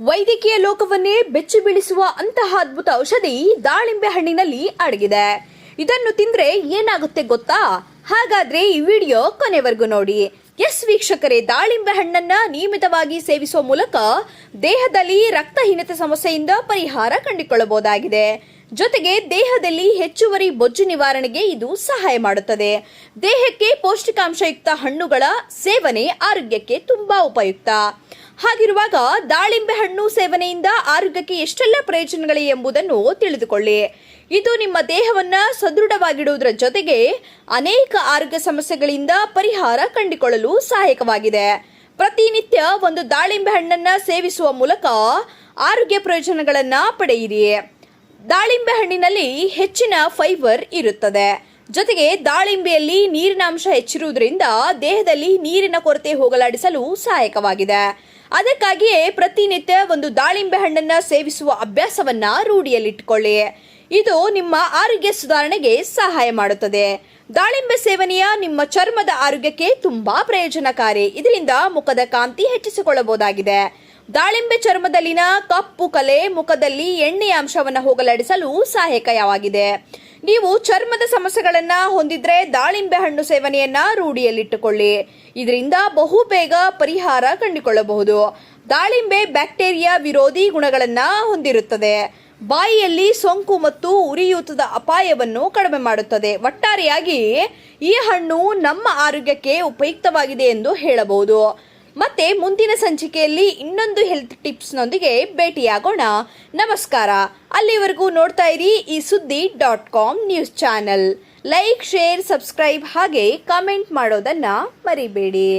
ವೈದ್ಯಕೀಯ ಲೋಕವನ್ನೇ ಬೆಚ್ಚಿ ಬೀಳಿಸುವ ಅಂತಹ ಅದ್ಭುತ ಔಷಧಿ ದಾಳಿಂಬೆ ಹಣ್ಣಿನಲ್ಲಿ ಅಡಗಿದೆ. ಇದನ್ನು ತಿಂದ್ರೆ ಏನಾಗುತ್ತೆ ಗೊತ್ತಾ? ಹಾಗಾದ್ರೆ ಈ ವಿಡಿಯೋ ಕೊನೆವರೆಗೂ ನೋಡಿ. ಎಸ್ ವೀಕ್ಷಕರೇ, ದಾಳಿಂಬೆ ಹಣ್ಣನ್ನ ನಿಯಮಿತವಾಗಿ ಸೇವಿಸುವ ಮೂಲಕ ದೇಹದಲ್ಲಿ ರಕ್ತಹೀನತೆ ಸಮಸ್ಯೆಯಿಂದ ಪರಿಹಾರ ಕಂಡುಕೊಳ್ಳಬಹುದಾಗಿದೆ. ಜೊತೆಗೆ ದೇಹದಲ್ಲಿ ಹೆಚ್ಚುವರಿ ಬೊಜ್ಜು ನಿವಾರಣೆಗೆ ಇದು ಸಹಾಯ ಮಾಡುತ್ತದೆ. ದೇಹಕ್ಕೆ ಪೌಷ್ಟಿಕಾಂಶಯುಕ್ತ ಹಣ್ಣುಗಳ ಸೇವನೆ ಆರೋಗ್ಯಕ್ಕೆ ತುಂಬಾ ಉಪಯುಕ್ತ. ಹಾಗಿರುವಾಗ ದಾಳಿಂಬೆ ಹಣ್ಣು ಸೇವನೆಯಿಂದ ಆರೋಗ್ಯಕ್ಕೆ ಎಷ್ಟೆಲ್ಲ ಪ್ರಯೋಜನಗಳಿವೆ ಎಂಬುದನ್ನು ತಿಳಿದುಕೊಳ್ಳಿ. ಇದು ನಿಮ್ಮ ದೇಹವನ್ನ ಸದೃಢವಾಗಿಡುವುದರ ಜೊತೆಗೆ ಅನೇಕ ಆರೋಗ್ಯ ಸಮಸ್ಯೆಗಳಿಂದ ಪರಿಹಾರ ಕಂಡುಕೊಳ್ಳಲು ಸಹಾಯಕವಾಗಿದೆ. ಪ್ರತಿನಿತ್ಯ ಒಂದು ದಾಳಿಂಬೆ ಹಣ್ಣನ್ನು ಸೇವಿಸುವ ಮೂಲಕ ಆರೋಗ್ಯ ಪ್ರಯೋಜನಗಳನ್ನ ಪಡೆಯಿರಿ. ದಾಳಿಂಬೆ ಹಣ್ಣಿನಲ್ಲಿ ಹೆಚ್ಚಿನ ಫೈಬರ್ ಇರುತ್ತದೆ. ಜೊತೆಗೆ ದಾಳಿಂಬೆಯಲ್ಲಿ ನೀರಿನ ಅಂಶ ಹೆಚ್ಚಿರುವುದರಿಂದ ದೇಹದಲ್ಲಿ ನೀರಿನ ಕೊರತೆ ಹೋಗಲಾಡಿಸಲು ಸಹಾಯಕವಾಗಿದೆ. ಅದಕ್ಕಾಗಿಯೇ ಪ್ರತಿನಿತ್ಯ ಒಂದು ದಾಳಿಂಬೆ ಹಣ್ಣನ್ನು ಸೇವಿಸುವ ಅಭ್ಯಾಸವನ್ನ ರೂಢಿಯಲ್ಲಿಟ್ಟುಕೊಳ್ಳಿ. ಇದು ನಿಮ್ಮ ಆರೋಗ್ಯ ಸುಧಾರಣೆಗೆ ಸಹಾಯ ಮಾಡುತ್ತದೆ. ದಾಳಿಂಬೆ ಸೇವನೆಯ ನಿಮ್ಮ ಚರ್ಮದ ಆರೋಗ್ಯಕ್ಕೆ ತುಂಬಾ ಪ್ರಯೋಜನಕಾರಿ. ಇದರಿಂದ ಮುಖದ ಕಾಂತಿ ಹೆಚ್ಚಿಸಿಕೊಳ್ಳಬಹುದಾಗಿದೆ. ದಾಳಿಂಬೆ ಚರ್ಮದಲ್ಲಿನ ಕಪ್ಪು ಕಲೆ ಮುಖದಲ್ಲಿ ಎಣ್ಣೆಯ ಅಂಶವನ್ನು ಹೋಗಲಾಡಿಸಲು ಸಹಾಯಕವಾಗಿದೆ. ನೀವು ಚರ್ಮದ ಸಮಸ್ಯೆಗಳನ್ನ ಹೊಂದಿದ್ರೆ ದಾಳಿಂಬೆ ಹಣ್ಣು ಸೇವನೆಯನ್ನ ರೂಢಿಯಲ್ಲಿಟ್ಟುಕೊಳ್ಳಿ. ಇದರಿಂದ ಬಹುಬೇಗ ಪರಿಹಾರ ಕಂಡುಕೊಳ್ಳಬಹುದು. ದಾಳಿಂಬೆ ಬ್ಯಾಕ್ಟೀರಿಯಾ ವಿರೋಧಿ ಗುಣಗಳನ್ನ ಹೊಂದಿರುತ್ತದೆ. ಬಾಯಿಯಲ್ಲಿ ಸೋಂಕು ಮತ್ತು ಉರಿಯೂತದ ಅಪಾಯವನ್ನು ಕಡಿಮೆ ಮಾಡುತ್ತದೆ. ಒಟ್ಟಾರೆಯಾಗಿ ಈ ಹಣ್ಣು ನಮ್ಮ ಆರೋಗ್ಯಕ್ಕೆ ಉಪಯುಕ್ತವಾಗಿದೆ ಎಂದು ಹೇಳಬಹುದು. ಮತ್ತೆ ಮುಂದಿನ ಸಂಚಿಕೆಯಲ್ಲಿ ಇನ್ನೊಂದು ಹೆಲ್ತ್ ಟಿಪ್ಸ್ನೊಂದಿಗೆ ಭೇಟಿಯಾಗೋಣ. ನಮಸ್ಕಾರ. ಅಲ್ಲಿವರೆಗೂ ನೋಡ್ತಾ ಇರಿ ಈ Suddi dot com news channel. Like, share, subscribe ಹಾಗೆ ಕಾಮೆಂಟ್ ಮಾಡೋದನ್ನ ಮರಿಬೇಡಿ.